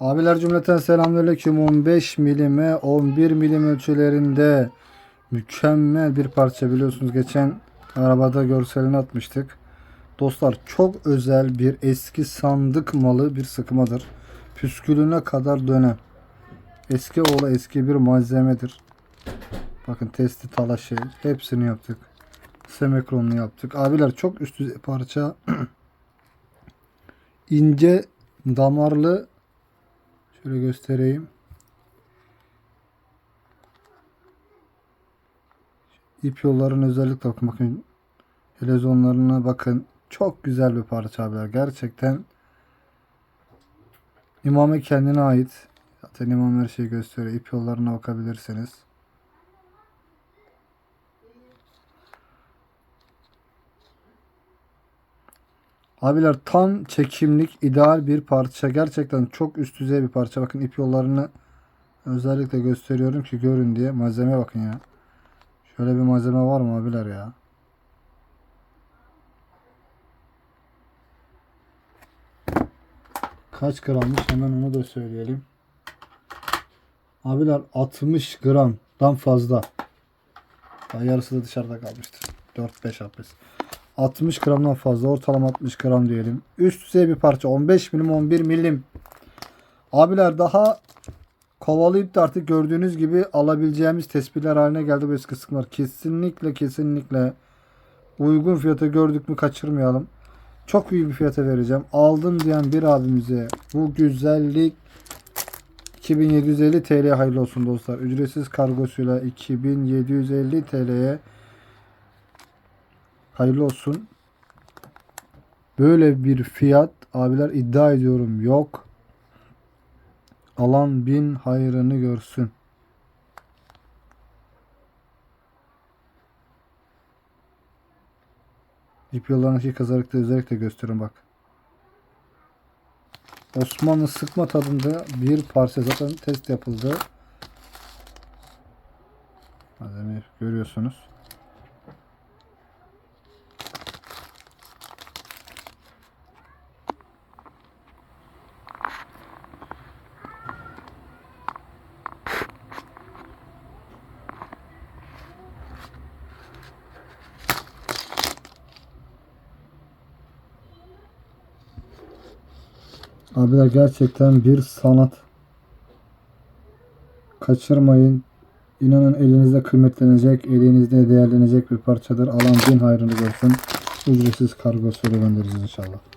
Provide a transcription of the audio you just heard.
Abiler cümleten selamünaleyküm. 15 milime 11 milim ölçülerinde mükemmel bir parça biliyorsunuz geçen arabada görselini atmıştık. Dostlar çok özel bir eski sandık malı bir sıkmadır. Püskülüne kadar dönem. Eski oğlu eski bir malzemedir. Bakın testi talaşı hepsini yaptık. Semekronunu yaptık. Abiler çok üst düzey parça. ince damarlı Şöyle göstereyim. İp yolların özellikle bakın, bakın helezonlarına bakın. Çok güzel bir parça abiler. Gerçekten İmam'a kendine ait. Zaten İmam her şeyi gösteriyor. İp yollarına bakabilirsiniz. Abiler tam çekimlik ideal bir parça. Gerçekten çok üst düzey bir parça. Bakın ip yollarını özellikle gösteriyorum ki görün diye. Malzemeye bakın ya. Şöyle bir malzeme var mı abiler ya? Kaç grammış hemen onu da söyleyelim. Abiler 60 gramdan fazla. Daha yarısı da dışarıda kalmıştır. 4-5 hapis. 60 gramdan fazla ortalama 60 gram diyelim. Üst düzey bir parça 15 milim 11 milim. Abiler daha kovalayıp da artık gördüğünüz gibi alabileceğimiz tespitler haline geldi bu eski kısımlar. Kesinlikle kesinlikle uygun fiyata gördük mü kaçırmayalım. Çok iyi bir fiyata vereceğim. Aldım diyen bir abimize bu güzellik 2750 TL hayırlı olsun dostlar. Ücretsiz kargosuyla 2750 TL'ye hayırlı olsun. Böyle bir fiyat abiler iddia ediyorum yok. Alan bin hayrını görsün. İp yollarındaki kazarıkta özellikle gösteriyorum bak. Osmanlı sıkma tadında bir parça zaten test yapıldı. Malzemeyi görüyorsunuz. Abiler gerçekten bir sanat. Kaçırmayın. İnanın elinizde kıymetlenecek, elinizde değerlenecek bir parçadır. Alan bin hayrını görsün. Ücretsiz kargo göndereceğiz inşallah.